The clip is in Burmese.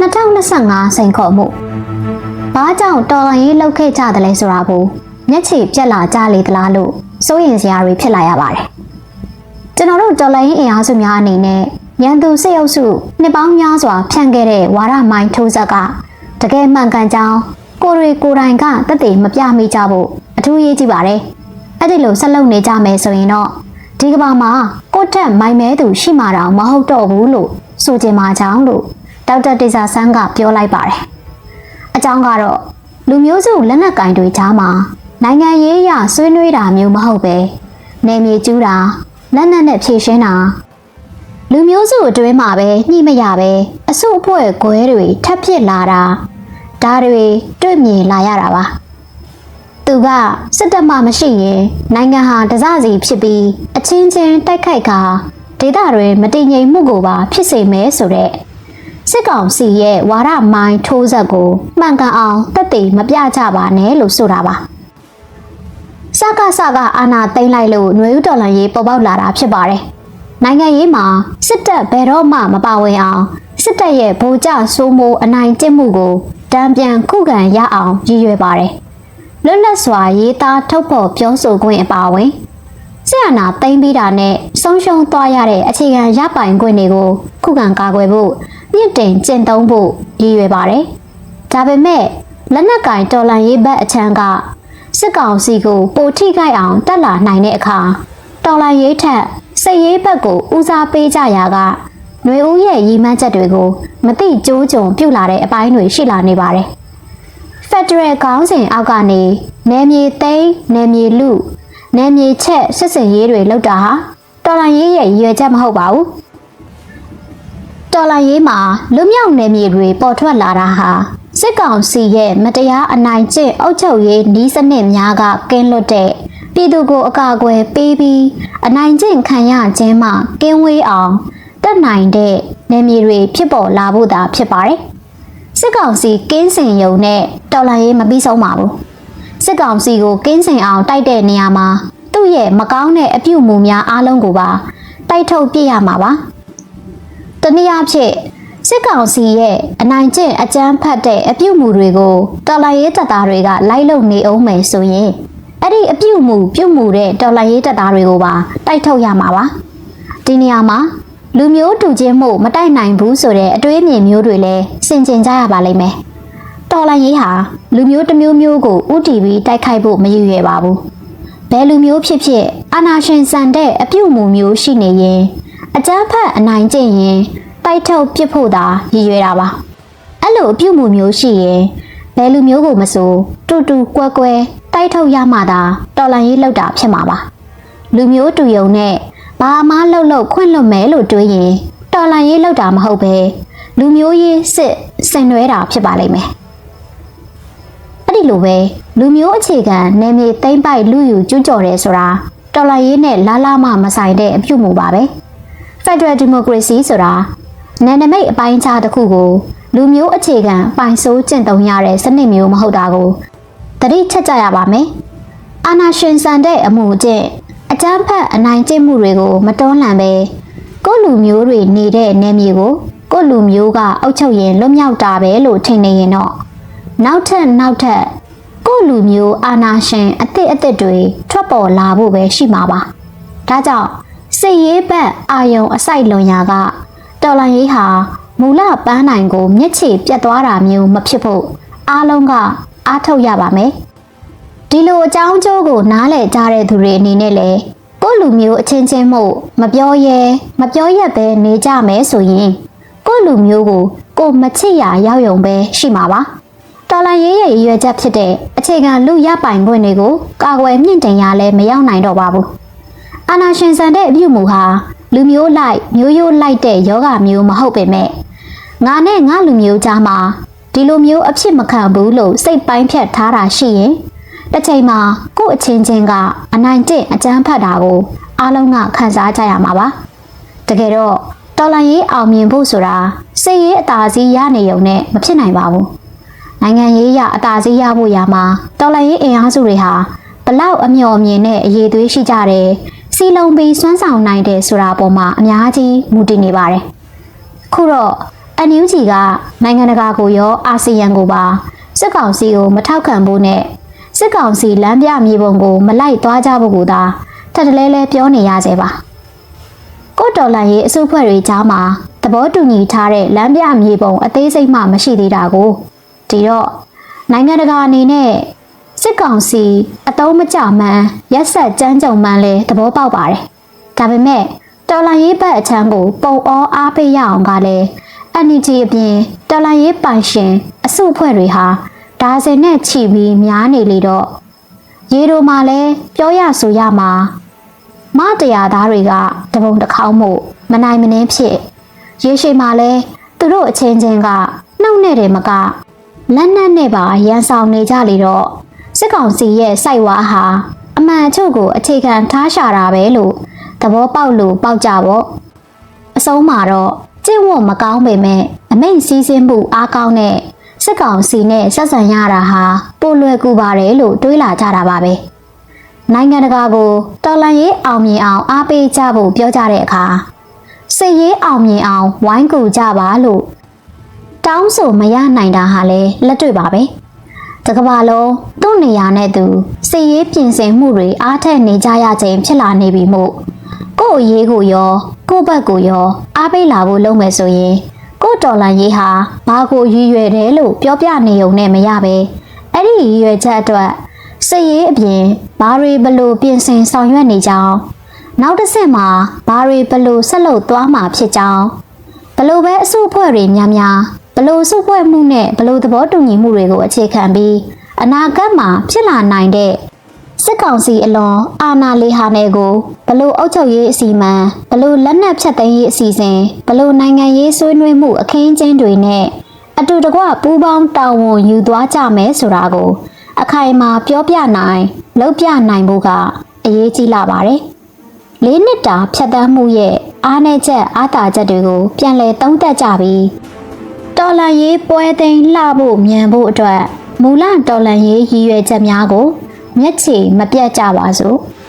2025စိန်ခေါ်မှုဘာကြောင့်တော်လန်ရေးလှုပ်ခဲ့ကြတယ်လဲဆိုတာကိုမျက်ခြေပြက်လာကြလေသလားလို့စိုးရင်စရာတွေဖြစ်လာရပါတယ်ကျွန်တော်တို့တော်လန်ရေးအင်အားစုများအနေနဲ့ရန်သူစစ်အုပ်စုနှစ်ပေါင်းများစွာဖြန့်ခဲ့တဲ့ဝါရမိုင်းထိုးဆက်ကတကယ်မှန်ကန်ကြောင်းကိုတွေကိုယ်တိုင်ကတက်တည်မပြမိကြဖို့အထူးရေးကြည့်ပါတယ်အဲ့ဒီလိုဆက်လုပ်နေကြမယ်ဆိုရင်တော့ဒီကဘာမှာကိုယ့်တက်မိုင်မဲသူရှိမှတော့မဟုတ်တော့ဘူးလို့ဆိုချင်ပါကြောင်းလို့ ဒေါက်တာတေဇာဆန်းကပြောလိုက်ပါတယ်။အကြောင်းကတော့လူမျိုးစုလက်နက်ကင်တွေကြားမှာနိုင်ငံရေးအရဆွေးနွေးတာမျိုးမဟုတ်ပဲနေမြေကျူးတာလက်နက်နဲ့ဖြည့်ရှင်းတာလူမျိုးစုအတွင်းမှာပဲညှိမရပဲအစုအဖွဲ့ခွဲတွေထပ်ဖြစ်လာတာဒါတွေတွေ့မြင်လာရတာပါ။သူကစစ်တပ်မှမရှိရင်နိုင်ငံဟာတစစီဖြစ်ပြီးအချင်းချင်းတိုက်ခိုက်ကာဒေသတွေမတည်ငြိမ်မှုကိုပါဖြစ်စေမယ်ဆိုတဲ့ စစ်ကောင်စီရဲ့ဝါရမိုင်းထိုးဆက်ကိုမှန်ကန်အောင်တက်တည်မပြကြပါနဲ့လို့ဆိုတာပါစကားစကားအာနာသိမ့်လိုက်လို့ຫນွေဥတော်လန်ရေးပေါ်ပေါက်လာတာဖြစ်ပါတယ်နိုင်ငံရေးမှာစစ်တပ်ဘယ်တော့မှမပါဝင်အောင်စစ်တပ်ရဲ့ဗိုလ်ကျစိုးမိုးအနိုင်ကျင့်မှုကိုတံပြန်ခုခံရအောင်ရည်ရွယ်ပါတယ်လွတ်လပ်စွာရေးသားထုတ်ဖော်ပြောဆိုခွင့်အပါအဝင်ဆရာနာသိမ့်ပြီးတာနဲ့ဆုံးရှုံးသွားရတဲ့အခြေခံရပိုင်ခွင့်တွေကိုခုခံကာကွယ်ဖို့ မြင့်တင်ကျင့်သုံးဖို့ရည်ရွယ်ပါတယ်။ဒါပေမဲ့လက်နက်ကင်တော်လန်ရေးဘက်အချမ်းကစစ်ကောင်စီကိုပိုထိခိုက်အောင်တက်လာနိုင်တဲ့အခါတော်လန်ရေးထက်စိတ်ရေးဘက်ကိုဦးစားပေးကြရာကຫນွေဦးရဲ့ရည်မှန်းချက်တွေကိုမတိကျိုးကြုံပြုတ်လာတဲ့အပိုင်းတွေရှိလာနေပါတယ်။ Federal ခေါင်းစဉ်အောက်ကနေနယ်မြေသိမ်းနယ်မြေလူနယ်မြေချက်စစ်စင်ရေးတွေလောက်တာဟာတော်လန်ရေးရဲ့ရည်ရွယ်ချက်မဟုတ်ပါဘူး တော်လန်ရေးမှာလွမြောက်နယ်မြေတွေပေါ်ထွက်လာတာဟာစစ်ကောင်စီရဲ့မတရားအနိုင်ကျင့်အုပ်ချုပ်ရေးနီးစနစ်များကကင်းလွတ်တဲ့ပြည်သူကိုအကာအကွယ်ပေးပြီးအနိုင်ကျင့်ခံရခြင်းမှကင်းဝေးအောင်တက်နိုင်တဲ့နယ်မြေတွေဖြစ်ပေါ်လာဖို့သာဖြစ်ပါတယ်စစ်ကောင်စီကင်းစင်ယုံနဲ့တော်လန်ရေးမပြီးဆုံးပါဘူးစစ်ကောင်စီကိုကင်းစင်အောင်တိုက်တဲ့နေရာမှာသူ့ရဲ့မကောင်းတဲ့အပြုအမူများအားလုံးကိုပါတိုက်ထုတ်ပြစ်ရမှာပါ တနည်းအားဖြင့်စစ်ကောင်စီရဲ့အနိုင်ကျင့်အကြမ်းဖက်တဲ့အပြုအမူတွေကိုတော်လှန်ရေးတပ်သားတွေကလိုက်လုံနေအောင်မယ်ဆိုရင်အဲ့ဒီအပြုအမူပြုတ်မှုတဲ့တော်လှန်ရေးတပ်သားတွေကိုပါတိုက်ထုတ်ရမှာပါဒီနေရာမှာလူမျိုးတူချင်းမှုမတိုက်နိုင်ဘူးဆိုတဲ့အတွေးအမြင်မျိုးတွေလည်းဆင်ခြင်ကြရပါလိမ့်မယ်တော်လှန်ရေးဟာလူမျိုးတစ်မျိုးမျိုးကိုဥတီပြီးတိုက်ခိုက်ဖို့မရည်ရွယ်ပါဘူးဘယ်လူမျိုးဖြစ်ဖြစ်အာနာရှင်ဆန်တဲ့အပြုအမူမျိုးရှိနေရင် အကြမ်းဖက်အနိုင်ကျင့်ရင်တိုက်ထုတ်ပစ်ဖို့သာရည်ရွယ်တာပါအဲ့လိုအပြုအမူမျိုးရှိရင်ဘယ်လူမျိုးကိုမဆိုတူတူကွဲကွဲတိုက်ထုတ်ရမှသာတော်လန်ရေးလောက်တာဖြစ်မှာပါလူမျိုးတူယုံနဲ့ဘာမှလှုပ်လှုပ်ခွင့်လွတ်မယ်လို့တွေးရင်တော်လန်ရေးလောက်တာမဟုတ်ပဲလူမျိုးရေးစစ်ဆင်နွှဲတာဖြစ်ပါလိမ့်မယ်အဲ့ဒီလိုပဲလူမျိုးအခြေခံနယ်မြေသိမ့်ပိုက်လူယူကျူးကျော်တယ်ဆိုတာတော်လန်ရေးနဲ့လာလာမှမဆိုင်တဲ့အပြုအမူပါပဲ Federal Democracy ဆိုတာနယ်နိမိတ်အပိုင်းခြားတစ်ခုကိုလူမျိုးအခြေခံပိုင်ဆိုးကျင့်သုံးရတဲ့စနစ်မျိုးမဟုတ်တာကိုတတိချက်ကြရပါမယ်။အာနာရှင်ဆန်တဲ့အမှုကျင့်အကြမ်းဖက်အနိုင်ကျင့်မှုတွေကိုမတွန်းလှန်ပဲကိုယ့်လူမျိုးတွေနေတဲ့နယ်မြေကိုကိုယ့်လူမျိုးကအုပ်ချုပ်ရင်လွတ်မြောက်တာပဲလို့ထင်နေရင်တော့နောက်ထပ်နောက်ထပ်ကိုယ့်လူမျိုးအာနာရှင်အစ်စ်အစ်စ်တွေထွက်ပေါ်လာဖို့ပဲရှိမှာပါ။ဒါကြောင့် စိတ်ရေးဘက်အာယုံအစိုက်လွန်ရာကတော်လန်ရေးဟာမူလပန်းနိုင်ကိုမျက်ခြေပြတ်သွားတာမျိုးမဖြစ်ဖို့အားလုံးကအားထုတ်ရပါမယ်။ဒီလိုအကြောင်းကျိုးကိုနားလည်ကြတဲ့သူတွေအနေနဲ့လည်းကိုယ့်လူမျိုးအချင်းချင်းမှုမပြောရဲမပြောရက်ပဲနေကြမယ်ဆိုရင်ကိုယ့်လူမျိုးကိုကိုယ်မချစ်ရရောက်ယုံပဲရှိမှာပါ။တော်လန်ရေးရဲ့ရည်ရွယ်ချက်ဖြစ်တဲ့အခြေခံလူရပိုင်ခွင့်တွေကိုကာကွယ်မြင့်တင်ရလဲမရောက်နိုင်တော့ပါဘူး။ အာနာရှင်ဆန်တဲ့အပြုမူဟာလူမျိုးလိုက်မျိုးရိုးလိုက်တဲ့ယောဂမျိုးမဟုတ်ပေမဲ့ငါနဲ့ငါလူမျိုးကြားမှာဒီလိုမျိုးအဖြစ်မခံဘူးလို့စိတ်ပိုင်းဖြတ်ထားတာရှိရင်တစ်ချိန်မှာကို့အချင်းချင်းကအနိုင်ကျင့်အကြမ်းဖတ်တာကိုအားလုံးကခံစားကြရမှာပါတကယ်တော့တော်လန်ရေးအောင်မြင်ဖို့ဆိုတာစိတ်ရေးအသာစီးရနေုံနဲ့မဖြစ်နိုင်ပါဘူးနိုင်ငံရေးရအသာစီးရဖို့ရမှာတော်လန်ရေးအင်အားစုတွေဟာဘလောက်အမျှော်အမြင်နဲ့အရေးသွေးရှိကြတယ် စီလုံးပြီးစွမ်းဆောင်နိုင်တယ်ဆိုတာပေါ်မှာအများကြီးမူတည်နေပါတယ်။ခုတော့အအန်ယူဂျီကနိုင်ငံတကာကိုရောအာဆီယံကိုပါစစ်ကောင်စီကိုမထောက်ခံဖို့နဲ့စစ်ကောင်စီလမ်းပြမြေပုံကိုမလိုက်သွားကြဖို့ကိုသာထပ်တလဲလဲပြောနေရစေပါကိုဒေါ်လာရေးအစုအဖွဲ့တွေကြားမှာသဘောတူညီထားတဲ့လမ်းပြမြေပုံအသေးစိတ်မှမရှိသေးတာကိုဒီတော့နိုင်ငံတကာအနေနဲ့ စစ်ကောင်စီအတုံးမကြမှန်းရက်ဆက်ကြမ်းကြုံမှန်းလဲသဘောပေါက်ပါတယ်ဒါပေမဲ့တော်လိုင်းရေးဘက်အချမ်းကိုပုံအောအားပေးရအောင်ကလည်း energy အပြင်တော်လိုင်းရေးပိုင်ရှင်အစုအဖွဲ့တွေဟာဒါစင်နဲ့ချီပြီးများနေလေတော့ရေတို့မှလည်းပြောရဆိုရမှာမတရားသားတွေကတပုံတစ်ခေါက်မှုမနိုင်မနှင်းဖြစ်ရေရှိမှလည်းသူတို့အချင်းချင်းကနှုတ်နဲ့တယ်မကလက်နက်နဲ့ပါရန်ဆောင်နေကြလေတော့ စစ်ကောင်စီရဲ့စိုက်ဝါဟာအမှန်အချုပ်ကိုအခြေခံထားရှာတာပဲလို့သဘောပေါက်လို့ပေါက်ကြပေါ့အဆုံးမှာတော့ကျင့်ဝတ်မကောင်းပေမဲ့အမိန့်စည်းစင်းမှုအားကောင်းတဲ့စစ်ကောင်စီနဲ့ဆက်ဆံရတာဟာပိုလွယ်ကူပါတယ်လို့တွေးလာကြတာပါပဲနိုင်ငံတကာကိုတော်လန်ရေးအောင်မြင်အောင်အားပေးကြဖို့ပြောကြတဲ့အခါစစ်ရေးအောင်မြင်အောင်ဝိုင်းကူကြပါလို့တောင်းဆိုမရနိုင်တာဟာလည်းလက်တွေ့ပါပဲ တကဘာလုံးသူ့နေရာနဲ့သူစစ်ရေးပြင်ဆင်မှုတွေအားထက်နေကြရခြင်းဖြစ်လာနေပြီမို့ကို့အရေးကိုရော ကို့ဘက်ကိုရော အားပေးလာဖို့လုပ်မယ်ဆိုရင်ကို့တော်လန်ရေးဟာဘာကိုရည်ရွယ်တယ်လို့ပြောပြနေုံနဲ့မရပဲအဲ့ဒီရည်ရွယ်ချက်အတွက်စစ်ရေးအပြင်ဘာတွေဘလို့ပြင်ဆင်ဆောင်ရွက်နေကြအောင်နောက်တစ်ဆင့်မှာဘာတွေဘလို့ဆက်လုပ်သွားမှာဖြစ်ကြောင်းဘလို့ပဲအစုအဖွဲ့တွေများများဘ လို့စုဖွဲ့မှုနဲ့ဘလို့သဘောတူညီမှုတွေကိုအခြေခံပြီးအနာဂတ်မှာဖြစ်လာနိုင်တဲ့စစ်ကောင်စီအလွန်အာဏာလေးဟာနယ်ကိုဘလို့အုပ်ချုပ်ရေးအစီအမံဘလို့လက်နက်ဖြတ်သိမ်းရေးအစီအစဉ်ဘလို့နိုင်ငံရေးဆွေးနွေးမှုအခင်းကျင်းတွေနဲ့အတူတကွပူးပေါင်းတာဝန်ယူသွားကြမယ်ဆိုတာကို အခိုင်အမာပြောပြနိုင်လုပ်ပြနိုင်ဖို့ကအရေးကြီးလာပါတယ်။လေးနှစ်တာဖြတ်တန်းမှုရဲ့အားနည်းချက်အားသာချက်တွေကိုပြန်လည်သုံးသပ်ကြပြီး တော်လန်ရေးပွဲသိမ်းလှဖို့မြန်ဖို့အတွက်မူလတော်လန်ရေးရည်ရွယ်ချက်များကို မျက်ခြေမပြတ်ကြပါစို့။